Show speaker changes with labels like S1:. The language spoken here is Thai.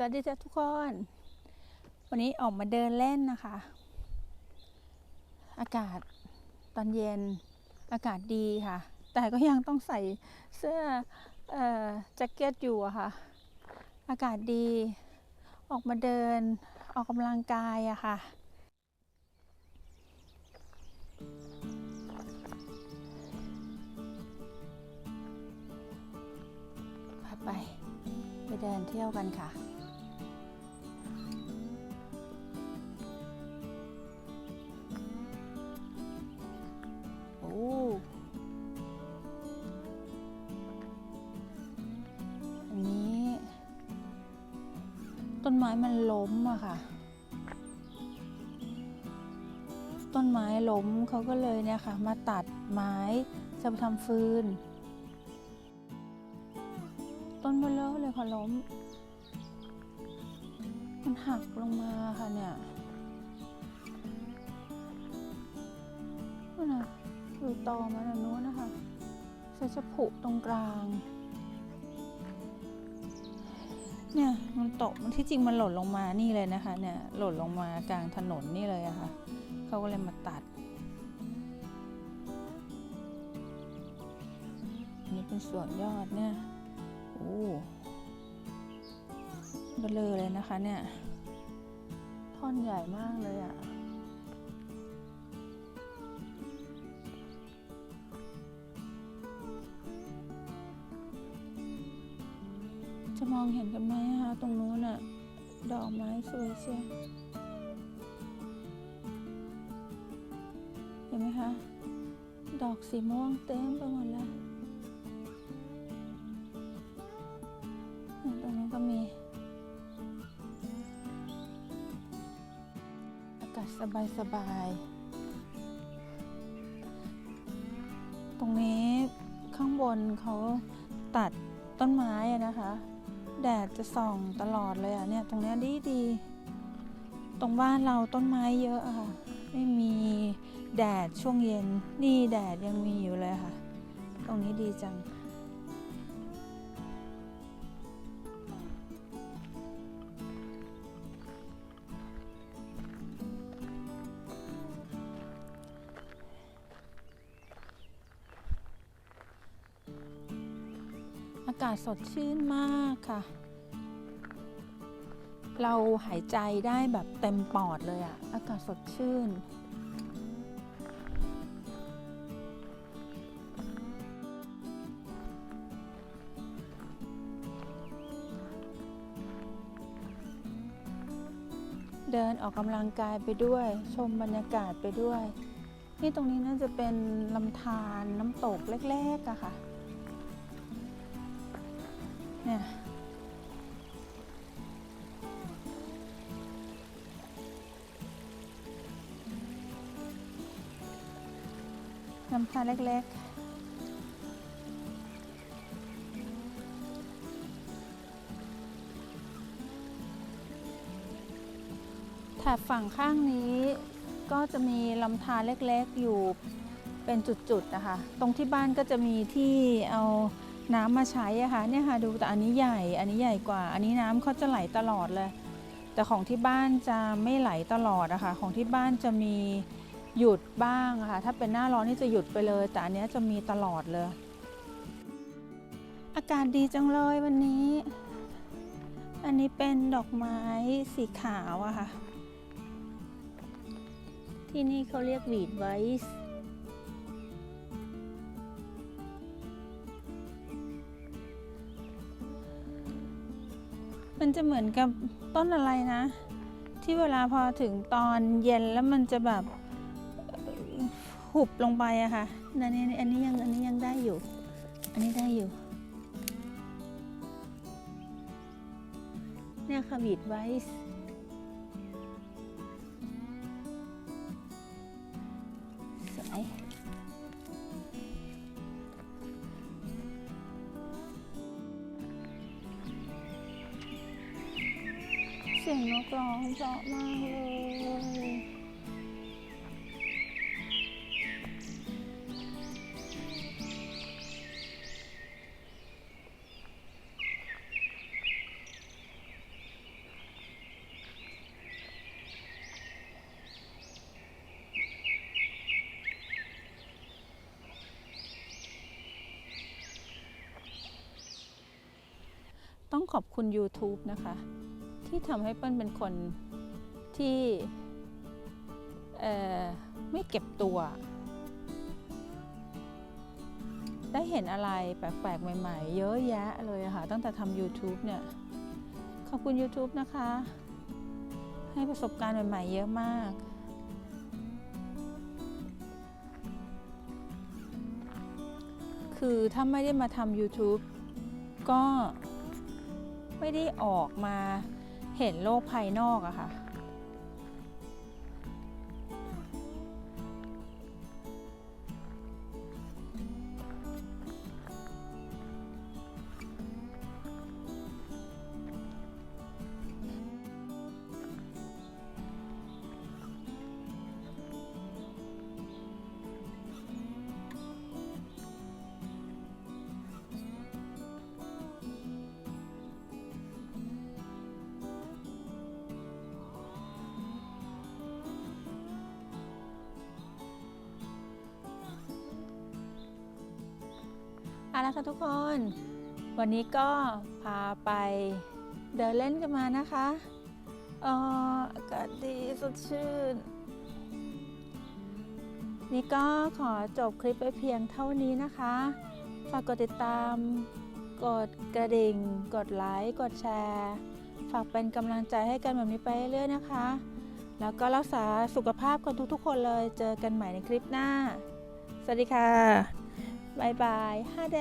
S1: สวัสดีจ้ะทุกคน วันนี้ออกมาเดินเล่นนะคะ อากาศตอนเย็นอากาศดีค่ะ แต่ก็ยังต้องใส่เสื้อออแจ็คเก็ตอยู่อะค่ะ อากาศดี ออกมาเดินออกกำลังกายอะค่ะพาไปไปเดินเที่ยวกันค่ะ ต้นไม้มันล้มอะค่ะ ต้นไม้ล้มเขาก็เลยเนี่ยค่ะ มาตัดไม้จะไปทำฟืน ต้นเบลเลอร์เลยค่ะล้ม มันหักลงมาค่ะเนี่ยนั่นนะอยู่ต่อมาทานู้นนะคะจะจะผุตรงกลาง เนี่ยมันตกมันที่จริงมันหล่นลงมานี่เลยนะคะ เนี่ยหล่นลงมากลางถนนนี่เลยอะค่ะเขาก็เลยมาตัดอันนี้เป็นส่วนยอดเนี่ยโอ้เบลอเลยนะคะเนี่ยท่อนใหญ่มากเลยอะ่ะ จะมองเห็นกันไหมคะตรงนู้นอะดอกไม้สวยเชียวเห็นไหมคะ ดอกสีม่วงเต็มไปหมดเลยอืมตรงนี้ก็มี อากาศสบายสบายๆตรงนี้ข้างบนเขาตัดต้นไม้นะคะ แดดจะส่องตลอดเลยอะเนี่ยตรงเนี้ยดีดี ตรงบ้านเราต้นไม้เยอะอะค่ะไม่มีแดดช่วงเย็นนี่แดดยังมีอยู่เลยค่ะ ตรงนี้ดีจังากาศสดชื่นมากค่ะ เราหายใจได้แบบเต็มปอดเลยอะอากาศสดชื่น เดินออกกำลังกายไปด้วย ชมบรรยากาศไปด้วย นี่ตรงนี้น่าจะเป็นลำธารน้ำตกเล็กๆอะค่ะ เนี่ยน้ำตาเล็กๆแถบฝั่งข้างนี้ก็จะมีลำธารเล็กๆอยู่เป็นจุดๆนะคะ ตรงที่บ้านก็จะมีที่เอา น้ำมาใช้อะค่ะเนี่ยค่ะดูแต่อันนี้ใหญ่ อันนี้ใหญ่กว่า อันนี้น้ำเขาจะไหลตลอดเลย แต่ของที่บ้านจะไม่ไหลตลอดอะค่ะของที่บ้านจะมีหยุดบ้างะค่ะถ้าเป็นหน้าร้อนนี่จะหยุดไปเลย แต่อันนี้จะมีตลอดเลย อากาศดีจังเลยวันนี้ อันนี้เป็นดอกไม้สีขาวอะค่ะ ที่นี่เขาเรียกวีดไวส์ มันจะเหมือนกับต้นอะไรนะ ที่เวลาพอถึงตอนเย็นแล้วมันจะแบบหุบลงไปอะค่ะอันนี้อันนี้ยังอันนี้ยังได้อยู่ อันนี้ได้อยู่ เนี่ยค่ะบีดไวส์ สียงนกร้องเพราะมากเลยต้องขอบคุณ YouTube นะคะ ที่ทำให้เปิ้ลเป็นคนที่ไม่เก็บตัว ได้เห็นอะไรแปลกๆ ใหม่ๆ เยอะแยะเลยค่ะ ตั้งแต่ทำ YouTube เนี่ย ขอบคุณ YouTube นะคะ ให้ประสบการณ์ใหม่ๆ เยอะมาก คือถ้าไม่ได้มาทำ YouTube ก็ไม่ได้ออกมา เห็นโลกภายนอกอะค่ะ เอาละค่ะทุกคน วันนี้ก็พาไปเดินเล่นกันมานะคะเอ่ออากาศดีสดชื่น นี่ก็ขอจบคลิปไปเพียงเท่านี้นะคะ ฝากกดติดตาม กดกระดิ่ง กดไลค์ กดแชร์ ฝากเป็นกำลังใจให้กันแบบนี้ไปเรื่อยๆนะคะ แล้วก็รักษาสุขภาพกันทุกๆคนเลย เจอกันใหม่ในคลิปหน้า สวัสดีค่ะ บายบายฮาเด